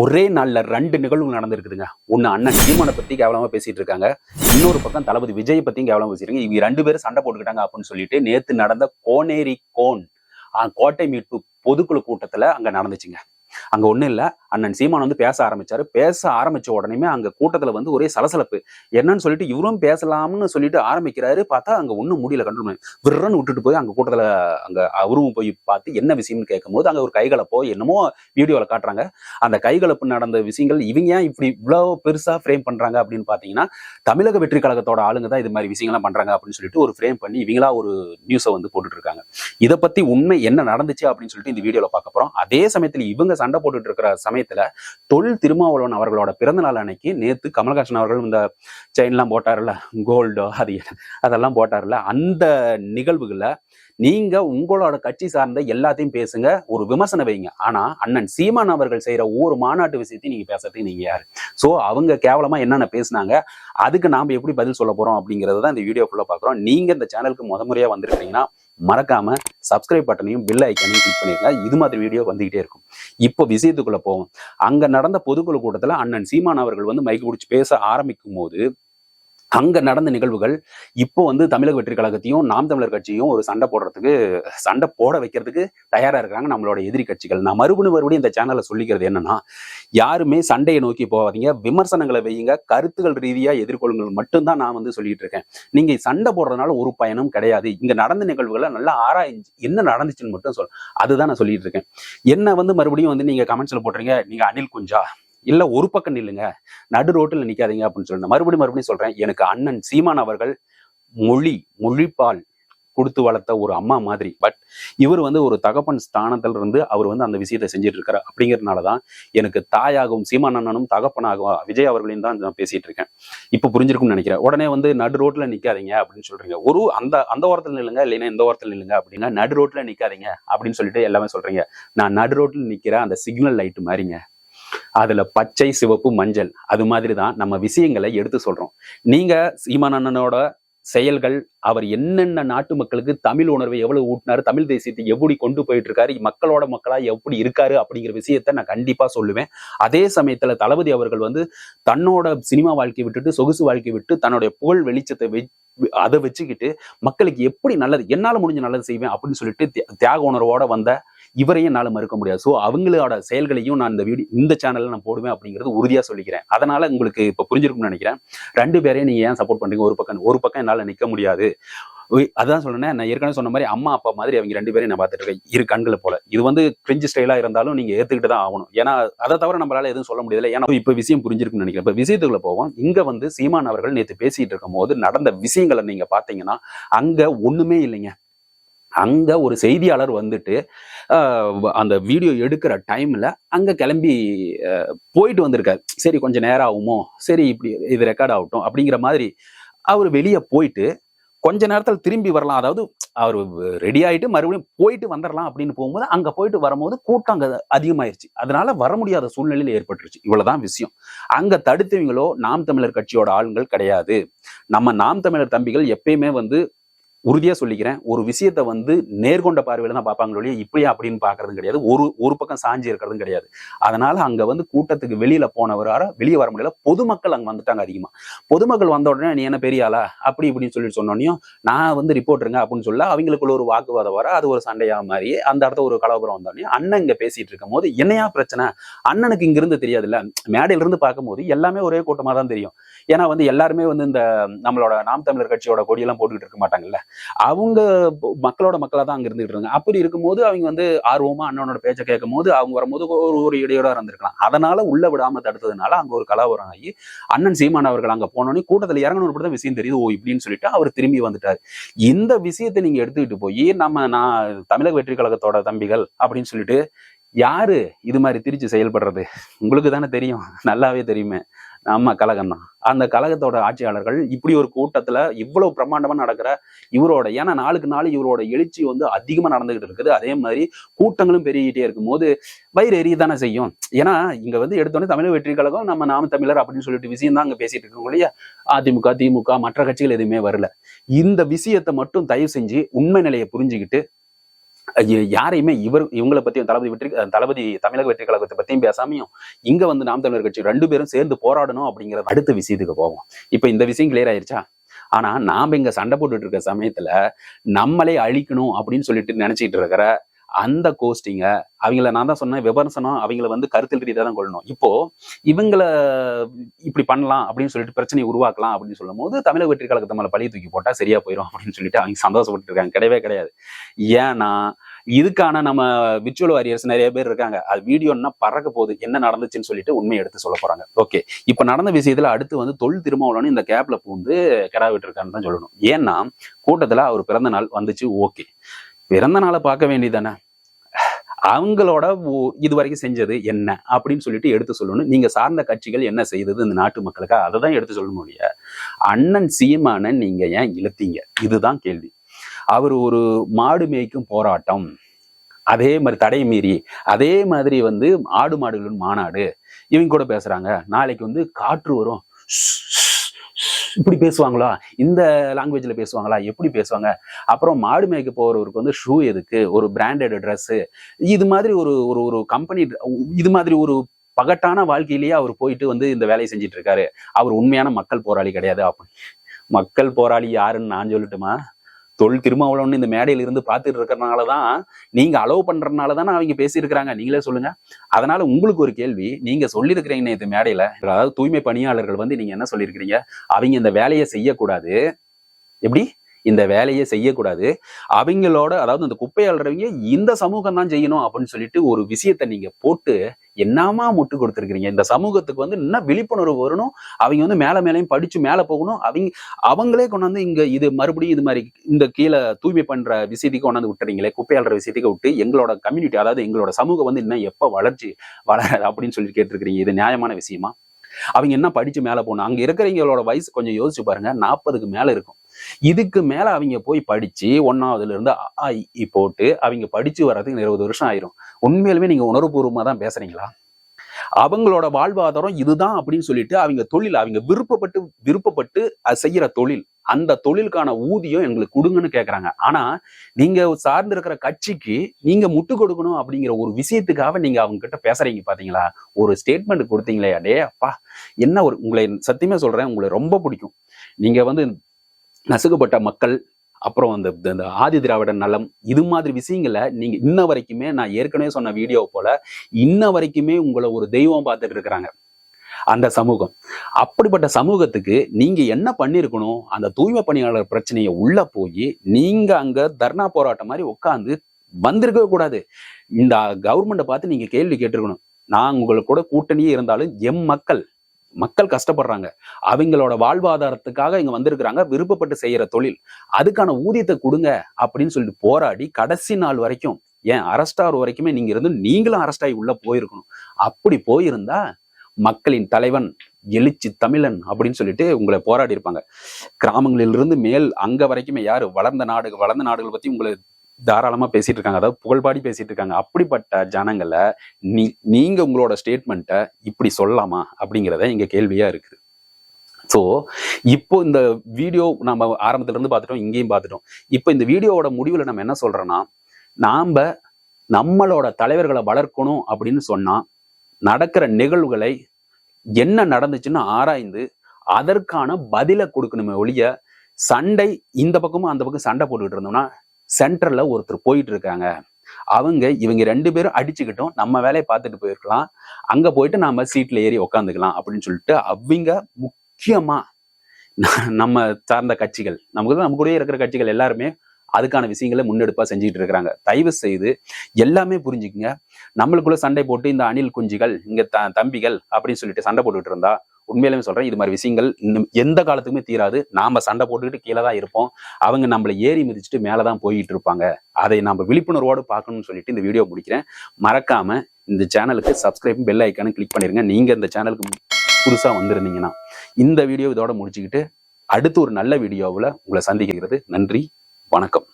ஒரே நாளில் ரெண்டு நிகழ்வு நடந்திருக்குதுங்க. ஒண்ணு அண்ணன் சீமானை பத்தி கேவலமாக பேசிட்டு இருக்காங்க. இன்னொரு பக்கம் தளபதி விஜய் பற்றியும் கேவலமா பேசிருக்காங்க. இவங்க ரெண்டு பேரும் சண்டை போட்டுக்கிட்டாங்க அப்படின்னு சொல்லிட்டு நேற்று நடந்த கோனேரி கோன் கோட்டை மீட்பு பொதுக்குழு கூட்டத்துல அங்க நடந்துச்சுங்க. அங்க ஒண்ணும் இல்ல அண்ணன் சீமான் வந்து பேச ஆரம்பிச்சாரு. பேச ஆரம்பிச்ச உடனேமே அங்க கூட்டத்துல வந்து ஒரே சலசலப்பு. என்னன்னு சொல்லிட்டு இவரும் பேசலாம்னு சொல்லிட்டு ஆரம்பிக்கிறாரு. பார்த்தா அங்க ஒண்ணும் முடியல கண்ட்ரோல் பண்ணி. விரன்னு விட்டுட்டு போய் அங்க கூட்டத்துல அங்க அவரும் போய் பார்த்து என்ன விஷயம்னு கேட்கும்போது அங்க ஒரு கைகலப்போ என்னமோ வீடியோல காட்டுறாங்க. அந்த கைகலப்பு நடந்த விஷயங்கள் இவங்க ஏன் இப்படி இவ்வளவு பெருசா ஃப்ரேம் பண்றாங்க அப்படின்னு பாத்தீங்கன்னா தமிழக வெற்றி கழகத்தோட ஆளுங்க தான் இது மாதிரி விஷயங்கள்லாம் பண்றாங்க அப்படின்னு சொல்லிட்டு ஒரு ஃப்ரேம் பண்ணி இவங்களா ஒரு நியூஸை வந்து போட்டுட்டு இருக்காங்க இதை பத்தி உண்மை என்ன நடந்துச்சு அப்படின்னு சொல்லிட்டு இந்த வீடியோல பார்க்க போறோம். அதே சமயத்துல இவங்க சண்டை போட்டுட்டு இருக்கிற சமயத்துல தொல் திருமாவளவன் அவர்களோட பிறந்த நாள் அன்னைக்கு நேத்து கமல்ஹாசன் அவர்கள் இந்த செயின்லாம் போட்டார்ல கோல்டோ அது அதெல்லாம் போட்டார்ல அந்த நிகழ்வுகளை நீங்க உங்களோட கட்சி சார்ந்த எல்லாத்தையும் பேசுங்க ஒரு விமர்சனம் வைங்க. ஆனா அண்ணன் சீமான் அவர்கள் செய்யற ஒவ்வொரு மாநாட்டு விஷயத்தையும் நீங்க பேசுறதுக்கு நீங்க யாரு? சோ அவங்க கேவலமா என்னென்ன பேசுனாங்க அதுக்கு நாம எப்படி பதில் சொல்ல போறோம் அப்படிங்கறத தான் இந்த வீடியோ ஃபுல்லா பாக்குறோம் நீங்க இந்த சேனலுக்கு முத முறையா வந்திருக்கீங்கன்னா மறக்காம சப்ஸ்கிரைப் பட்டனையும் பில் ஐக்கனையும் கிளிக் பண்ணிருங்க. இது மாதிரி வீடியோ வந்துகிட்டே இருக்கும். இப்போ விஷயத்துக்குள்ள போவோம். அங்க நடந்த பொதுக்குழு கூட்டத்துல அண்ணன் சீமான் அவர்கள் வந்து மைக்கு பிடிச்சி பேச ஆரம்பிக்கும் போது அங்க நடந்த நிகழ்வுகள் இப்போ வந்து தமிழக வெற்றி கழகத்தையும் நாம் தமிழர் கட்சியும் ஒரு சண்டை போடுறதுக்கு சண்டை போட வைக்கிறதுக்கு தயாரா இருக்காங்க நம்மளோட எதிரி கட்சிகள். நான் மறுபடியும் மறுபடியும் இந்த சேனல்ல சொல்லிக்கிறது என்னன்னா யாருமே சண்டையை நோக்கி போகாதீங்க. விமர்சனங்களை வையுங்க. கருத்துகள் ரீதியா எதிர்கொள்ளுங்கள் மட்டும்தான் நான் வந்து சொல்லிட்டு இருக்கேன். நீங்க சண்டை போடுறதுனால ஒரு பயனும் கிடையாது. இங்க நடந்த நிகழ்வுகளை நல்லா ஆராய்ஞ்சு என்ன நடந்துச்சுன்னு மட்டும் சொல் அதுதான் நான் சொல்லிட்டு இருக்கேன். என்ன வந்து மறுபடியும் வந்து நீங்க கமெண்ட்ஸ்ல போடுறீங்க நீங்க அனில் குஞ்சா இல்ல ஒரு பக்கம் நில்லுங்க. நடு ரோட்டில் நிக்காதீங்க அப்படின்னு சொல்லிட்டு மறுபடியும் மறுபடியும் சொல்றேன். எனக்கு அண்ணன் சீமான் அவர்கள் மொழி மொழிப்பால் கொடுத்து வளர்த்த ஒரு அம்மா மாதிரி. பட் இவர் வந்து ஒரு தகப்பன் ஸ்தானத்துல இருந்து அவர் வந்து அந்த விஷயத்தை செஞ்சுட்டு இருக்காரு அப்படிங்கறதுனால தான் எனக்கு தாயாகவும் சீமான் அண்ணனும் தகப்பனாகவும் விஜய் அவர்களையும் தான் நான் பேசிட்டு இருக்கேன். இப்போ புரிஞ்சிருக்கும்னு நினைக்கிறேன். உடனே வந்து நடு ரோட்ல நிக்காதீங்க அப்படின்னு சொல்றீங்க. ஒரு அந்த அந்த ஓரத்தில் நில்லுங்க இல்லைன்னா இந்த ஓரத்தில் நில்லுங்க அப்படின்னா நடு ரோட்ல நிக்காதீங்க அப்படின்னு சொல்லிட்டு எல்லாமே சொல்றீங்க. நான் நடு ரோட்ல நிக்கிற அந்த சிக்னல் லைட் மாதிரிங்க. அதுல பச்சை சிவப்பு மஞ்சள் அது மாதிரி தான் நம்ம விஷயங்களை எடுத்து சொல்றோம். நீங்க சீமானண்ணனோட செயல்கள் அவர் என்னென்ன நாட்டு மக்களுக்கு தமிழ் உணர்வை எவ்வளவு ஊட்டினாரு தமிழ் தேசியத்தை எப்படி கொண்டு போயிட்டு இருக்காரு மக்களோட மக்களா எப்படி இருக்காரு அப்படிங்கிற விஷயத்த நான் கண்டிப்பா சொல்லுவேன். அதே சமயத்துல தளபதி அவர்கள் வந்து தன்னோட சினிமா வாழ்க்கை விட்டுட்டு சொகுசு வாழ்க்கை விட்டு தன்னுடைய புகழ் வெளிச்சத்தை அதை வச்சுக்கிட்டு மக்களுக்கு எப்படி நல்லது என்னால முடிஞ்ச நல்லது செய்வேன் அப்படின்னு சொல்லிட்டு தியாக உணர்வோட வந்த இவரையும் என்னால் மறுக்க முடியாது. ஸோ அவங்களோட செயல்களையும் நான் இந்த வீடியோ இந்த சேனல்ல நான் போடுவேன் அப்படிங்கிறது உறுதியா சொல்லிக்கிறேன். அதனால உங்களுக்கு இப்ப புரிஞ்சிருக்கும்னு நினைக்கிறேன். ரெண்டு பேரையும் நீங்க ஏன் சப்போர்ட் பண்றீங்க? ஒரு பக்கம் ஒரு பக்கம் என்னால நிக்க முடியாது. அதான் சொல்றேன் நான் ஏற்கனவே சொன்ன மாதிரி அம்மா அப்பா மாதிரி அவங்க ரெண்டு பேரையும் நான் பார்த்துட்டு இருக்கேன். இரு கண்களை போல. இது வந்து கிரிஞ்சு ஸ்டைலா இருந்தாலும் நீங்க ஏற்றுக்கிட்டு தான் ஆகணும். ஏன்னா அதை தவிர நம்மளால எதுவும் சொல்ல முடியல. ஏன்னா இப்ப விஷயம் புரிஞ்சிருக்குன்னு நினைக்கிறேன். இப்போ விஷயத்துக்குள்ள போவோம். இங்க வந்து சீமான் அவர்கள் நேத்து பேசிட்டு இருக்கும் போது நடந்த விஷயங்களை நீங்க பார்த்தீங்கன்னா அங்க ஒண்ணுமே இல்லைங்க. அங்கே ஒரு செய்தியாளர் வந்துட்டு அந்த வீடியோ எடுக்கிற டைமில் அங்கே கிளம்பி போயிட்டு வந்திருக்காரு. சரி கொஞ்சம் நேரம் ஆகுமோ? சரி இப்படி இது ரெக்கார்ட் ஆகட்டும் அப்படிங்கிற மாதிரி அவர் வெளியே போயிட்டு கொஞ்ச நேரத்தில் திரும்பி வரலாம். அதாவது அவர் ரெடி ஆகிட்டு மறுபடியும் போயிட்டு வந்துடலாம் அப்படின்னு போகும்போது அங்கே போயிட்டு வரும்போது கூட்டம் அங்கே அதிகமாயிருச்சு. அதனால வர முடியாத சூழ்நிலையில் ஏற்பட்டுருச்சு. இவ்வளோதான் விஷயம். அங்கே தடுத்தவங்களோ நாம் தமிழர் கட்சியோட ஆளுங்கள் கிடையாது. நம்ம நாம் தமிழர் தம்பிகள் எப்பயுமே வந்து உறுதியா சொல்லிக்கிறேன். ஒரு விஷயத்த வந்து நேர்கொண்ட பார்வையில தான் பார்ப்பாங்களே இப்படியா அப்படின்னு பாக்குறதும் கிடையாது. ஒரு ஒரு பக்கம் சாஞ்சி இருக்கிறதும் கிடையாது. அதனால அங்க வந்து கூட்டத்துக்கு வெளியில போனவரார வெளியே வர முடியல. பொதுமக்கள் அங்க வந்துட்டாங்க அதிகமா. பொதுமக்கள் வந்த உடனே நீ என்ன பெரிய ஆளா? அப்படி இப்படின்னு சொல்லிட்டு சொன்னோனையும் நான் வந்து ரிப்போர்ட்டுங்க அப்படின்னு சொல்ல அவங்களுக்குள்ள ஒரு வாக்குவாதம் வர அது ஒரு சண்டையா மாதிரி அந்த இடத்துல ஒரு கலவரம் வந்தோடனே அண்ணன் இங்க பேசிட்டு இருக்கும் போது என்னையா பிரச்சனை? அண்ணனுக்கு இங்கிருந்து தெரியாதுல்ல? மேடையில இருந்து பார்க்கும்போது எல்லாமே ஒரே கூட்டமா தான் தெரியும். ஏன்னா வந்து எல்லாருமே வந்து இந்த நம்மளோட நாம் தமிழர் கட்சியோட கொடியெல்லாம் போட்டுக்கிட்டு இருக்க மாட்டாங்கல்ல? அவங்க மக்களோட மக்களாக தான் அங்க இருந்துகிட்டு இருக்காங்க. அப்படி இருக்கும்போது அவங்க வந்து ஆர்வமா அண்ணனோட பேச்சை கேட்கும் போது அவங்க வரும்போது ஒரு ஒரு இடையோட இருந்திருக்கலாம். அதனால உள்ள விடாம தடுத்ததுனால அங்க ஒரு கலவரம் ஆகி அண்ணன் சீமான் அவர்கள் அங்க போனோடனே கூட்டத்துல இறங்கணும் தான் விஷயம் தெரியுது. ஓ இப்படின்னு சொல்லிட்டு அவர் திரும்பி வந்துட்டாரு. இந்த விஷயத்தை நீங்க எடுத்துக்கிட்டு போய் நம்ம நான் தமிழக வெற்றி கழகத்தோட தம்பிகள் அப்படின்னு சொல்லிட்டு யாரு இது மாதிரி திரிச்சு செயல்படுறது? உங்களுக்கு தானே தெரியும். நல்லாவே தெரியுமே. நம்ம கழகம் தான் அந்த கழகத்தோட ஆட்சியாளர்கள் இப்படி ஒரு கூட்டத்துல இவ்வளவு பிரம்மாண்டமா நடக்கிற இவரோட ஏன்னா நாளுக்கு நாள் இவரோட எழுச்சி வந்து அதிகமா நடந்துகிட்டு இருக்குது. அதே மாதிரி கூட்டங்களும் பெருகிட்டே இருக்கும் போது வயிறு எரிய தானே செய்யும்? ஏன்னா இங்க வந்து எடுத்தோடனே தமிழக வெற்றி கழகம் நம்ம நாம தமிழர் அப்படின்னு சொல்லிட்டு விஷயம் தான் அங்க பேசிட்டு இருக்கோம் இல்லையா? அதிமுக திமுக மற்ற கட்சிகள் எதுவுமே வரல. இந்த விஷயத்தை மட்டும் தயவு செஞ்சு உண்மை நிலையை புரிஞ்சுக்கிட்டு யாரையுமே இவர் இவங்களை பத்தியும் தளபதி வெற்றி தளபதி தமிழக வெற்றி கழகத்தை பத்தியும் பேசாமையும் இங்க வந்து நாம் தமிழர் கட்சி ரெண்டு பேரும் சேர்ந்து போராடணும் அப்படிங்கிற அடுத்த விஷயத்துக்கு போவோம். இப்ப இந்த விஷயம் கிளியர் ஆயிருச்சா? ஆனா நாம இங்க சண்டை போட்டுட்டு இருக்க சமயத்துல நம்மளே அழிக்கணும் அப்படின்னு சொல்லிட்டு நினைச்சிட்டு இருக்கிற அந்த கோஸ்டிங்க அவங்கள நான் தான் சொன்னேன் விமர்சனம் அவங்கள வந்து கருத்தில் ரீதியாக தான் கொள்ளணும். இப்போ இவங்கள இப்படி பண்ணலாம் அப்படின்னு சொல்லிட்டு பிரச்சனையை உருவாக்கலாம் அப்படின்னு சொல்லும் போது தமிழக வெற்றி கழகத்தை மேலே பழி தூக்கி போட்டால் சரியா போயிடும் அப்படின்னு சொல்லிட்டு அவங்க சந்தோஷப்பட்டு இருக்காங்க. கிடையவே கிடையாது. ஏன்னா இதுக்கான நம்ம விர்ச்சுவல் வாரியர்ஸ் நிறைய பேர் இருக்காங்க. அது வீடியோன்னா பறக்க போகுது. என்ன நடந்துச்சுன்னு சொல்லிட்டு உண்மையை எடுத்து சொல்ல போறாங்க. ஓகே. இப்போ நடந்த விஷயத்துல அடுத்து வந்து தொழில் திருமாவளவன் இந்த கேப்ல பூந்து கிடா விட்டுருக்கான்னு தான் சொல்லணும். ஏன்னா கூட்டத்தில் அவர் பிறந்த நாள் வந்துச்சு. ஓகே. பிறந்த நாளை பார்க்க வேண்டியதானே அவங்களோட ஓ- இது வரைக்கும் செஞ்சது என்ன? அப்படின்னு சொல்லிட்டு எடுத்து சொல்லணும். நீங்க சார்ந்த கட்சிகள் என்ன செய்தது இந்த நாட்டு மக்களுக்கு? அதை தான் எடுத்து சொல்ல முடிய அண்ணன் சீமானன் நீங்க ஏன் இழுத்தீங்க? இதுதான் கேள்வி. அவர் ஒரு மாடு மேய்க்கும் போராட்டம். அதே மாதிரி தடை மீறி அதே மாதிரி வந்து ஆடு மாடுகளின் மாநாடு. இவங்க கூட பேசுறாங்க. நாளைக்கு வந்து காற்று வரும். இப்படி பேசுவாங்களா? இந்த லாங்குவேஜ்ல பேசுவாங்களா? எப்படி பேசுவாங்க? அப்புறம் மாடு மேய்க்க போகிறவருக்கு வந்து ஷூ எதுக்கு? ஒரு பிராண்டட் ட்ரெஸ்ஸு இது மாதிரி ஒரு ஒரு ஒரு கம்பெனி இது மாதிரி ஒரு பகட்டான வாழ்க்கையிலேயே அவர் போயிட்டு வந்து இந்த வேலையை செஞ்சுட்டு இருக்காரு. அவர் உண்மையான மக்கள் போராளி கிடையாது. அப்படி. மக்கள் போராளி யாருன்னு நான் சொல்லட்டுமா? தொல் திருமாவளவன் இந்த மேடையில இருந்து பார்த்துட்டு இருக்கிறனால தான் நீங்க அலோவ் பண்றதுனால தானே அவங்க பேசியிருக்கிறாங்க. நீங்களே சொல்லுங்க. அதனால உங்களுக்கு ஒரு கேள்வி நீங்க சொல்லியிருக்கிறீங்க இந்த மேடையில. அதாவது தூய்மை பணியாளர்கள் வந்து நீங்க என்ன சொல்லியிருக்கிறீங்க? அவங்க இந்த வேலையை செய்யக்கூடாது. எப்படி? இந்த வேலையை செய்யக்கூடாது. அவங்களோட அதாவது அந்த குப்பை அள்ளுறவங்க இந்த சமூகம் தான் செய்யணும் அப்படின்னு சொல்லிட்டு ஒரு விஷயத்த நீங்க போட்டு என்னமா முட்டு கொடுத்துருக்கீங்க இந்த சமூகத்துக்கு வந்து என்ன விழிப்புணர்வு வரணும்? அவங்க வந்து மேல மேலையும் படிச்சு மேல போகணும். அவங்க அவங்களே கொண்டாந்து இங்க இது மறுபடியும் இது மாதிரி இந்த கீழே தூய்மை பண்ற விஷயத்துக்கு கொண்டாந்து விட்டுறீங்களே குப்பை அள்ளுற விஷயத்துக்கு விட்டு எங்களோட கம்யூனிட்டி அதாவது எங்களோட சமூகம் வந்து இன்னும் எப்ப வளர்ச்சி வளராது அப்படின்னு சொல்லி கேட்டிருக்கிறீங்க. இது நியாயமான விஷயமா? அவங்க என்ன படிச்சு மேல போகணும்? அங்க இருக்கிறவங்களோட வயசு கொஞ்சம் யோசிச்சு பாருங்க. நாற்பதுக்கு மேல இருக்கும். இதுக்கு மேல அவங்க போய் படிச்சு ஒன்னாவதுல இருந்து அ, போட்டு அவங்க படிச்சு வர்றதுக்கு இருபது வருஷம் ஆயிரும். உண்மையிலுமே நீங்க உணர்வுபூர்வமா தான் பேசுறீங்களா? அவங்களோட வாழ்வாதாரம் இதுதான் அப்படின்னு சொல்லிட்டு அவங்க தொழில் அவங்க விருப்பப்பட்டு விருப்பப்பட்டு செய்யற தொழில் அந்த தொழிலுக்கான ஊதியம் எங்களுக்கு கொடுங்கன்னு கேட்குறாங்க ஆனா நீங்க சார்ந்து இருக்கிற கட்சிக்கு நீங்க முட்டு கொடுக்கணும் அப்படிங்கிற ஒரு விஷயத்துக்காக நீங்க அவங்க கிட்ட பேசுறீங்க பாத்தீங்களா? ஒரு ஸ்டேட்மெண்ட் கொடுத்தீங்களே அடே அப்பா என்ன ஒரு உங்களை சத்தியமே சொல்றேன் உங்களை ரொம்ப பிடிக்கும். நீங்க வந்து நசுக்கப்பட்ட மக்கள் அப்புறம் அந்த இந்த ஆதி திராவிட நலம் இது மாதிரி விஷயங்களை நீங்க இன்ன வரைக்குமே நான் ஏற்கனவே சொன்ன வீடியோ போல இன்ன வரைக்குமே உங்களை ஒரு தெய்வம் பார்த்துட்டு இருக்கிறாங்க. அந்த சமூகம். அப்படிப்பட்ட சமூகத்துக்கு நீங்க என்ன பண்ணிருக்கணும்? அந்த தூய்மை பணியாளர் பிரச்சனையை உள்ள போய் நீங்க அங்க தர்ணா போராட்டம் மாதிரி உட்காந்து வந்திருக்கவே கூடாது. இந்த கவர்மெண்ட்டை பார்த்து நீங்க கேள்வி கேட்டிருக்கணும். நான் உங்களுக்கு கூட கூட்டணியே இருந்தாலும் எம் மக்கள் மக்கள் கஷ்டப்படுறாங்க. அவங்களோட வாழ்வாதாரத்துக்காக இங்க வந்திருக்கிறாங்க. விருப்பப்பட்டு செய்யற தொழில். அதுக்கான ஊதியத்தை கொடுங்க அப்படின்னு சொல்லிட்டு போராடி கடைசி நாள் வரைக்கும் ஏன் அரெஸ்ட் ஆகிற வரைக்குமே நீங்க இருந்து நீங்களும் அரெஸ்ட் ஆகி உள்ள போயிருக்கணும். அப்படி போயிருந்தா மக்களின் தலைவன் எழுச்சி தமிழன் அப்படின்னு சொல்லிட்டு உங்களை போராடி இருப்பாங்க. கிராமங்களிலிருந்து மேல் அங்க வரைக்குமே யாரு? வளர்ந்த நாடு வளர்ந்த நாடுகள் பத்தி உங்களை தாராளமாக பேசிட்டு இருக்காங்க. அதாவது புகழ்பாடி பேசிட்டு இருக்காங்க. அப்படிப்பட்ட ஜனங்களை நீ நீங்கள் உங்களோட ஸ்டேட்மெண்ட்டை இப்படி சொல்லலாமா? அப்படிங்கிறத இங்கே கேள்வியாக இருக்குது. ஸோ இப்போ இந்த வீடியோ நம்ம ஆரம்பத்துலேருந்து பார்த்துட்டோம் இங்கேயும் பார்த்துட்டோம். இப்போ இந்த வீடியோவோட முடிவில் நம்ம என்ன சொல்கிறோன்னா நாம் நம்மளோட தலைவர்களை வளர்க்கணும் அப்படின்னு சொன்னால் நடக்கிற நிகழ்வுகளை என்ன நடந்துச்சுன்னு ஆராய்ந்து அதற்கான பதிலை கொடுக்கணுமே ஒழிய சண்டை இந்த பக்கமும் அந்த பக்கம் சண்டை போட்டுக்கிட்டு இருந்தோம்னா சென்டர்ல ஒருத்தர் போயிட்டு இருக்காங்க அவங்க இவங்க ரெண்டு பேரும் அடிச்சுக்கிட்டோம் நம்ம வேலையை பார்த்துட்டு போயிருக்கலாம். அங்க போயிட்டு நாம சீட்ல ஏறி உக்காந்துக்கலாம் அப்படின்னு சொல்லிட்டு அவங்க முக்கியமா நம்ம சார்ந்த கட்சிகள் நமக்கு நம்ம கூடயே இருக்கிற கட்சிகள் எல்லாருமே அதுக்கான விஷயங்களை முன்னெடுப்பா செஞ்சுட்டு இருக்கிறாங்க. தயவு செய்து எல்லாமே புரிஞ்சுக்குங்க. நம்மளுக்குள்ள சண்டை போட்டு இந்த அணில் குஞ்சுகள் இங்க த தம்பிகள் அப்படின்னு சொல்லிட்டு சண்டை போட்டுட்டு இருந்தா உண்மையிலுமே சொல்றேன் இது மாதிரி விஷயங்கள் இன்னும் எந்த காலத்துக்குமே தீராது. நாம சண்டை போட்டுக்கிட்டு கீழே தான் இருப்போம். அவங்க நம்மளை ஏறி மிதிச்சுட்டு மேலே தான் போயிட்டு இருப்பாங்க. அதை நம்ம விழிப்புணர்வோடு பார்க்கணும்னு சொல்லிட்டு இந்த வீடியோ முடிக்கிறேன். மறக்காம இந்த சேனலுக்கு சப்ஸ்கிரைப் பெல் ஐக்கானு கிளிக் பண்ணிருங்க. நீங்க இந்த சேனலுக்கு புதுசாக வந்திருந்தீங்கன்னா இந்த வீடியோ இதோட முடிச்சுக்கிட்டு அடுத்து ஒரு நல்ல வீடியோவில் உங்களை சந்திக்கிறது. நன்றி வணக்கம்.